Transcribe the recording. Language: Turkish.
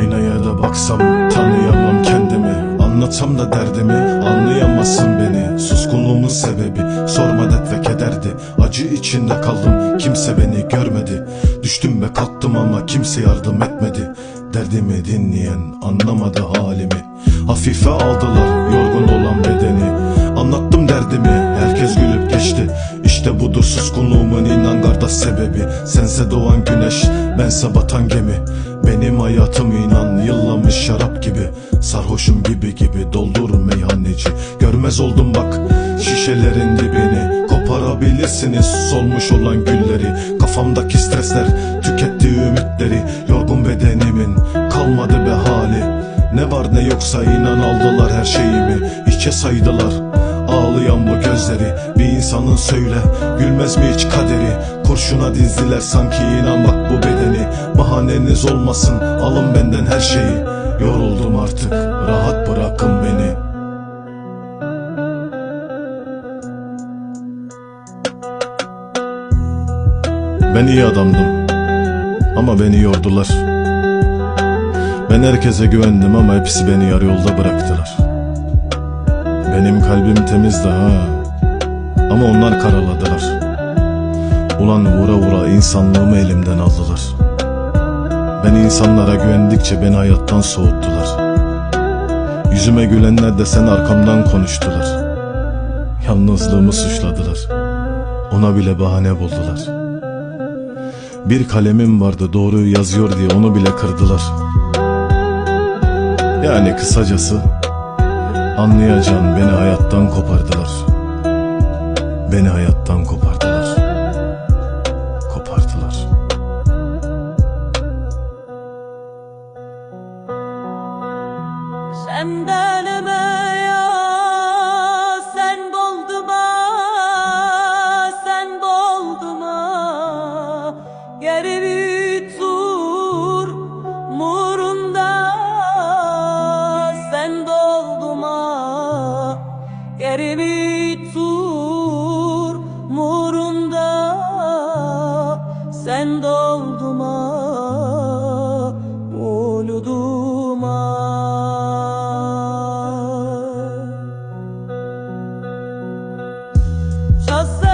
Yüzüme baksam tanıyamam kendimi. Anlatsam da derdimi anlayamazsın beni. Suskunluğumun sebebi sorma dert ve kederdi. Acı içinde kaldım kimse beni görmedi. Düştüm ve kalktım ama kimse yardım etmedi. Derdimi dinleyen anlamadı halimi. Hafife aldılar yorgun olan bedeni. Anlattım derdimi herkes gülüp geçti. İşte budur suskunluğumun inan kardeş sebebi. Sense doğan güneş bense batan gemi Benim hayatım inan yıllamış şarap gibi. Sarhoşum gibi gibi doldur meyhaneci Görmez oldum bak şişelerin dibini. Koparabilirsiniz solmuş olan gülleri. Kafamdaki stresler tüketti ümitleri. Yorgun bedenimin kalmadı be hali. Ne var ne yoksa inan aldılar her şeyimi. İçe saydılar ağlayan bu gözleri Bir insanın söyle gülmez mi hiç kaderi? Kurşuna dizdiler sanki inan bak bu bedeni. Bahaneniz olmasın alın benden her şeyi. Yoruldum artık rahat bırakın beni. Ben iyi adamdım ama beni yordular. Ben herkese güvendim ama hepsi beni yarı yolda bıraktılar. Benim kalbim temizdi ha. Ama onlar karaladılar. Ulan vura vura insanlığımı elimden aldılar. Ben insanlara güvendikçe beni hayattan soğuttular. Yüzüme gülenler de sen arkamdan konuştular. Yalnızlığımı suçladılar. Ona bile bahane buldular. Bir kalemim vardı doğruyu yazıyor diye onu bile kırdılar. Yani kısacası anlayacağın beni hayattan kopardılar. Beni hayattan kopardılar. Kopardılar. Senden ya Ellerimi tur murunda Sen dolduma Uluduma. Hasan